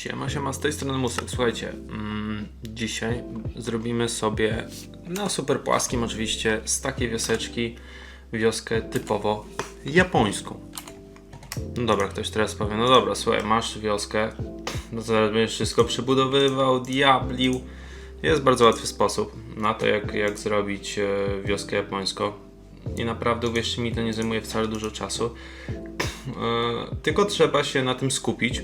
Siema, siema, z tej strony Musek. Słuchajcie, mm, dzisiaj zrobimy sobie na super płaskim oczywiście z takiej wioseczki wioskę typowo japońską. No dobra, ktoś teraz powie, no dobra, słuchaj, masz wioskę, no teraz będziesz wszystko przebudowywał, diablił. Jest bardzo łatwy sposób na to, jak, jak zrobić e, wioskę japońską. I naprawdę, uwierzcie mi, to nie zajmuje wcale dużo czasu. E, tylko trzeba się na tym skupić.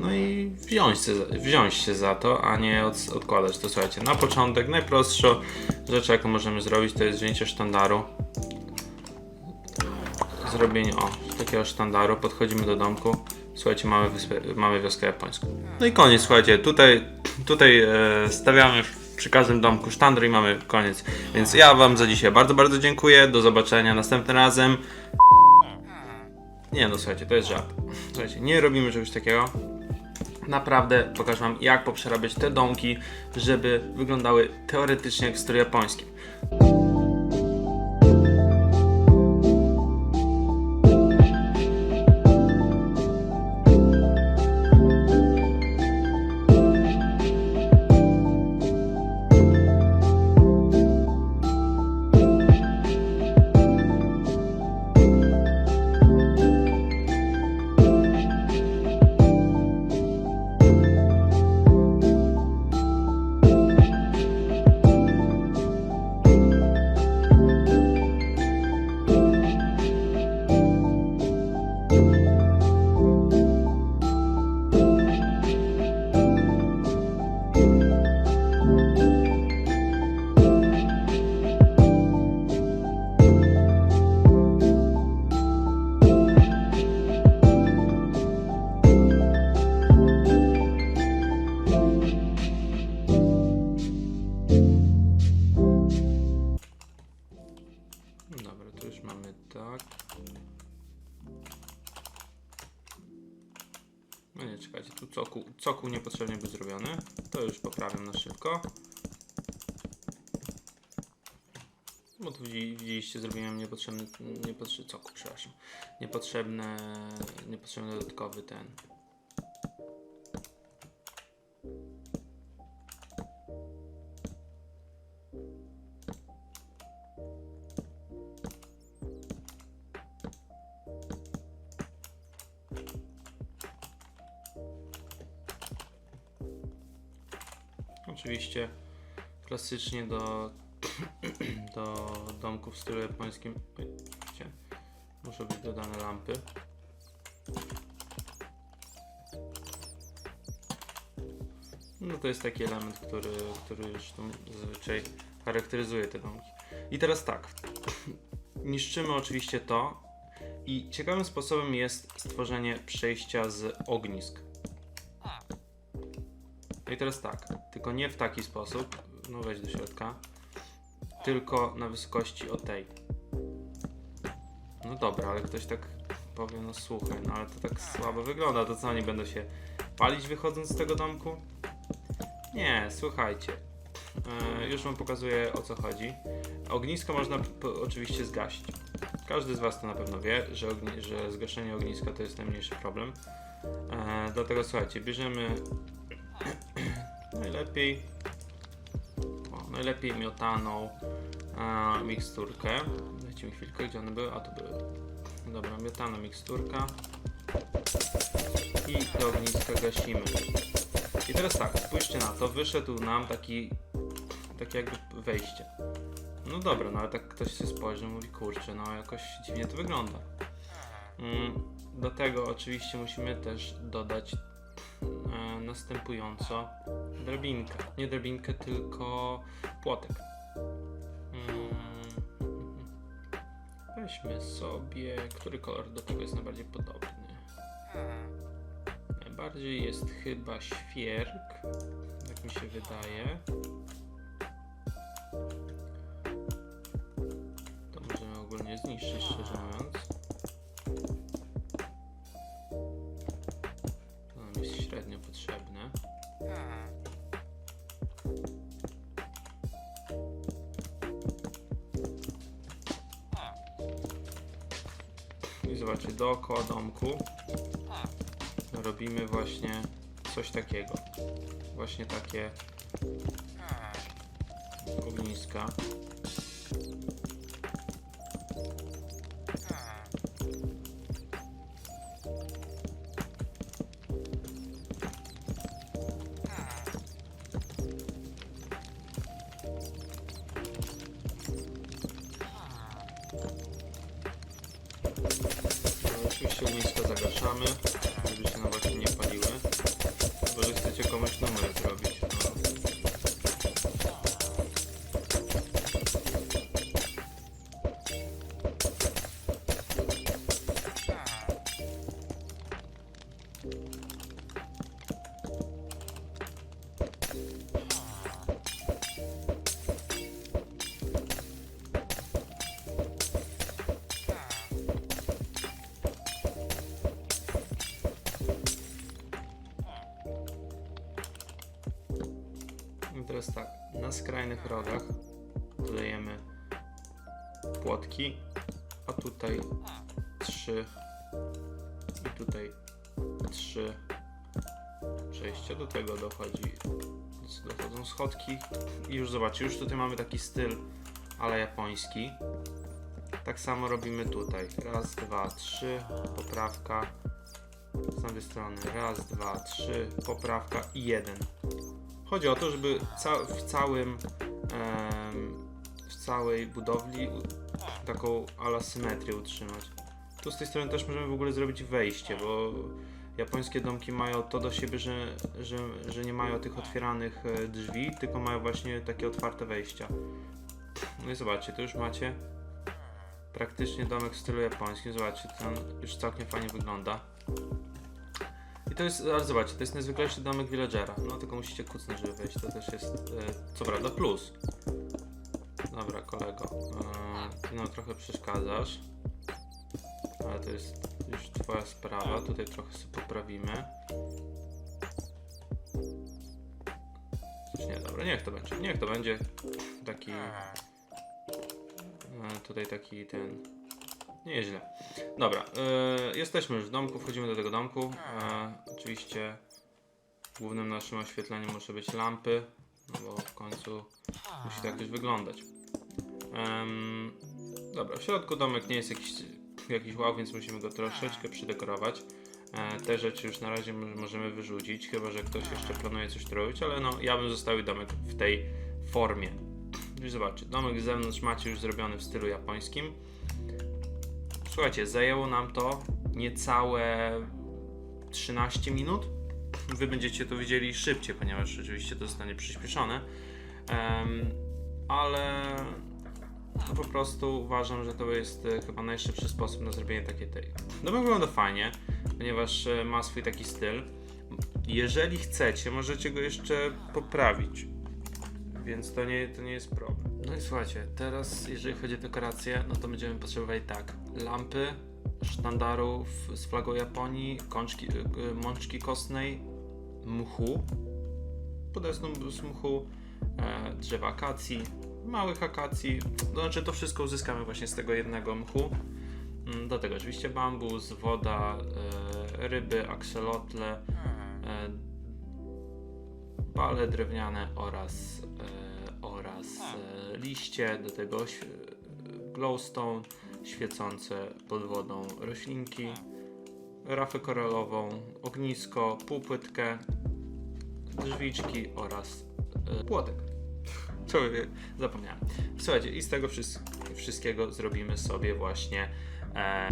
No i wziąć się, wziąć się za to, a nie od, odkładać to. Słuchajcie, na początek najprostsza rzecz, jaką możemy zrobić, to jest wzięcie sztandaru. Zrobienie o, takiego sztandaru. Podchodzimy do domku. Słuchajcie, mamy, wyspę, mamy wioskę japońską. No i koniec, słuchajcie, tutaj, tutaj e, stawiamy przy każdym domku sztandar i mamy koniec. Więc ja Wam za dzisiaj bardzo, bardzo dziękuję. Do zobaczenia następnym razem. Nie no, słuchajcie, to jest żart. Słuchajcie, nie robimy czegoś takiego. Naprawdę pokażę Wam, jak poprzerabiać te domki, żeby wyglądały teoretycznie jak w stylu japońskim. Poprawiam na szybko. Bo tu widzi- widzieliście, zrobiłem niepotrzebny, niepotrzebny cokół, przepraszam. Niepotrzebne, niepotrzebny dodatkowy ten. Oczywiście klasycznie do, do domków w stylu japońskim widzicie, muszą być dodane lampy. No to jest taki element, który, który już tu zazwyczaj charakteryzuje te domki. I teraz tak, niszczymy oczywiście to i ciekawym sposobem jest stworzenie przejścia z ognisk. No i teraz tak, tylko nie w taki sposób, no wejdź do środka, tylko na wysokości o tej. No dobra, ale ktoś tak powie, no słuchaj, no ale to tak słabo wygląda, to co oni będą się palić wychodząc z tego domku? Nie, słuchajcie, e, już wam pokazuję o co chodzi. Ognisko można oczywiście zgasić. Każdy z was to na pewno wie, że, że zgaszenie ogniska to jest najmniejszy problem. E, dlatego słuchajcie, bierzemy Najlepiej. O, najlepiej miotaną e, miksturkę. Dajcie mi chwilkę, gdzie one były? A tu były. Dobra, miotana miksturka. I do ogniska gasimy. I teraz tak, spójrzcie na to, wyszedł nam taki, taki jakby wejście. No dobra, no ale tak ktoś się spojrzy i mówi, kurczę, no jakoś dziwnie to wygląda. Mm, do tego oczywiście musimy też dodać następująco drabinkę. Nie drabinkę, tylko płotek. Mm. Weźmy sobie, który kolor do czego jest najbardziej podobny. Najbardziej jest chyba świerk, jak mi się wydaje. To możemy ogólnie zniszczyć, szczerze mówiąc. Zobaczcie, dookoła domku robimy właśnie coś takiego. Właśnie takie ogniska. Na skrajnych rogach dodajemy płotki, a tutaj trzy i tutaj trzy przejścia. Do tego dochodzi, dochodzą schodki i już zobaczcie, już tutaj mamy taki styl ale japoński. Tak samo robimy tutaj. Raz, dwa, trzy, poprawka. Z tamtej strony raz, dwa, trzy, poprawka i jeden. Chodzi o to, żeby ca w całym w całej budowli taką ala symetrię utrzymać. Tu z tej strony też możemy w ogóle zrobić wejście, bo japońskie domki mają to do siebie, że, że, że nie mają tych otwieranych e, drzwi, tylko mają właśnie takie otwarte wejścia. No i zobaczcie, tu już macie praktycznie domek w stylu japońskim. Zobaczcie, ten już całkiem fajnie wygląda. To jest, ale zobaczcie, to jest najzwyklejszy domek villagera. No tylko musicie kucnąć, żeby wejść. To też jest, e, co prawda, plus. Dobra, kolego. E, no trochę przeszkadzasz. Ale to jest już twoja sprawa. Tutaj trochę sobie poprawimy. Coś nie, dobra, niech to będzie. Niech to będzie taki... E, tutaj taki ten... Nieźle. Dobra, e, jesteśmy już w domku, wchodzimy do tego domku. E, oczywiście głównym naszym oświetleniem muszą być lampy, no bo w końcu musi to jakoś wyglądać. Em, dobra, w środku domek nie jest jakiś, jakiś wow, więc musimy go troszeczkę przydekorować. E, te rzeczy już na razie mo- możemy wyrzucić, chyba że ktoś jeszcze planuje coś robić, ale no ja bym zostawił domek w tej formie. Już zobaczcie, domek z zewnątrz macie już zrobiony w stylu japońskim. Słuchajcie, zajęło nam to niecałe 13 minut. Wy będziecie to widzieli szybciej, ponieważ oczywiście to zostanie przyspieszone. Em, ale no po prostu uważam, że to jest e, chyba najszybszy sposób na zrobienie takiej tej. Domek wygląda fajnie, ponieważ e, ma swój taki styl. Jeżeli chcecie, możecie go jeszcze poprawić. Więc to nie, to nie jest problem. No i słuchajcie, teraz jeżeli chodzi o dekoracje, no to będziemy potrzebowali tak, lampy, sztandarów z flagą Japonii, kączki, y, y, mączki kostnej, mchu, podesną z mchu, e, drzewa akacji, małych akacji, to znaczy to wszystko uzyskamy właśnie z tego jednego mchu. Mm, Do tego oczywiście bambus, woda, e, ryby, akselotle, e, pale drewniane oraz, oraz e, liście, do tego glowstone, świecące pod wodą roślinki, rafę koralową, ognisko, półpłytkę, drzwiczki oraz e, płotek. Człowiek, zapomniałem. Słuchajcie, i z tego wszyst- wszystkiego zrobimy sobie właśnie e,